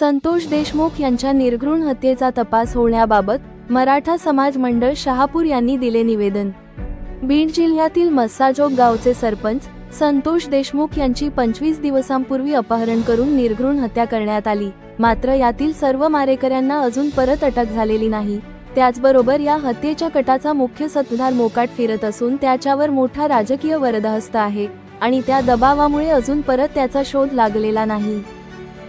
संतोष देशमुख यांच्या निर्घृण हत्येचा तपास होण्याबाबत मराठा समाज मंडळ शहापूर यांनी दिले निवेदन. बीड जिल्ह्यातील मस्साजोग गावचे सरपंच संतोष देशमुख यांची पंचवीस दिवसांपूर्वी अपहरण करून निर्घृण हत्या करण्यात आली. मात्र यातील सर्व मारेकऱ्यांना अजून परत अटक झालेली नाही. त्याचबरोबर या हत्येच्या कटाचा मुख्य सत्ताधार मोकाट फिरत असून त्याच्यावर मोठा राजकीय वरदहस्त आहे आणि त्या दबावामुळे अजून परत त्याचा शोध लागलेला नाही.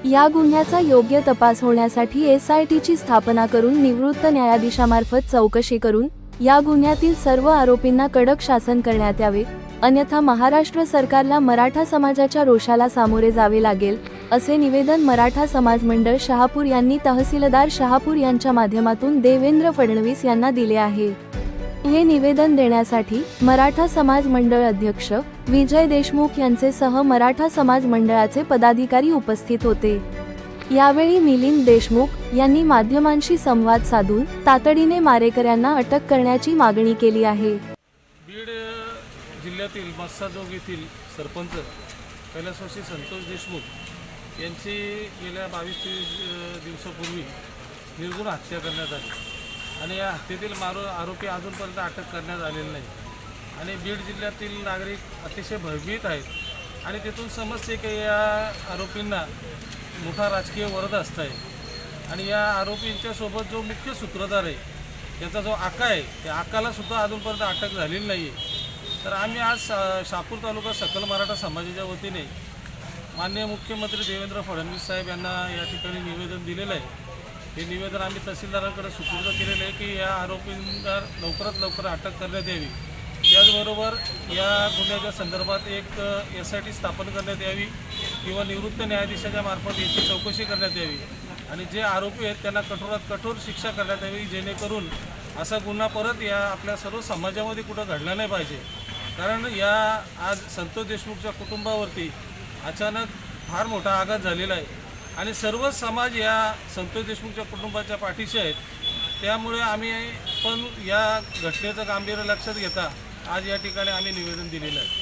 या गुन्ह्याचा योग्य तपास होण्यासाठी एस आय टीची स्थापना करून निवृत्त न्यायाधीशामार्फत चौकशी करून या गुन्ह्यातील सर्व आरोपींना कडक शासन करण्यात यावे. अन्यथा महाराष्ट्र सरकारला मराठा समाजाच्या रोषाला सामोरे जावे लागेल असे निवेदन मराठा समाज मंडळ शहापूर यांनी तहसीलदार शहापूर यांच्या माध्यमातून देवेंद्र फडणवीस यांना दिले आहे. हे निवेदन देण्यासाठी मराठा समाज मंडळ अध्यक्ष विजय देशमुख यांचे सह मराठा समाज मंडळाचे पदाधिकारी उपस्थित होते. यावेळी मिलिंद देशमुख यांनी माध्यमांशी संवाद साधून तातडीने मारेकऱ्यांना अटक करण्याची मागणी केली आहे. बीड जिल्ह्यातील मस्साजोग येथील सरपंच कैलासवासी संतोष देशमुख यांची गेल्या बावीस तेवीस दिवसापूर्वी निर्गुण हत्या करण्यात आली. आणि या हत्येतील मारो आरोपी अजूनपर्यंत अटक करण्यात आलेली नाही. आणि बीड जिल्ह्यातील नागरिक अतिशय भयभीत आहेत. आणि तिथून समजते की या आरोपींना मोठा राजकीय वरद असत आहे आणि या आरोपींच्या सोबत जो मुख्य सूत्रधार आहे त्याचा जो आका आहे त्या आकाला सुद्धा अजूनपर्यंत अटक झालेली नाही आहे तर आम्ही आज शा- तालुका सकल मराठा समाजाच्या वतीने माननीय मुख्यमंत्री देवेंद्र फडणवीस साहेब यांना या ठिकाणी निवेदन दिलेलं आहे. हे निवेदन आम्ही तहसीलदारांकडे सुपूर्द केलेलं आहे की या आरोपींना लवकरात लवकर अटक करण्यात यावी. त्याचबरोबर या गुन्ह्याच्या संदर्भात एक एस आय टी स्थापन करण्यात यावी किंवा निवृत्त न्यायाधीशाच्या मार्फत याची चौकशी करण्यात यावी. आणि जे आरोपी आहेत त्यांना कठोरात कठोर शिक्षा करण्यात यावी जेणेकरून असा गुन्हा परत या आपल्या सर्व समाजामध्ये कुठं घडला नाही पाहिजे. कारण या आज संतोष देशमुखच्या कुटुंबावरती अचानक फार मोठा आघात झालेला आहे. आणि सर्व समाज या संतोष देशमुखच्या कुटुंबाच्या पाठीशी आहेत. त्यामुळे आम्ही पण या घटनेचं गांभीर्य लक्षात घेता आज या ठिकाणी आम्ही निवेदन दिलेलं आहे.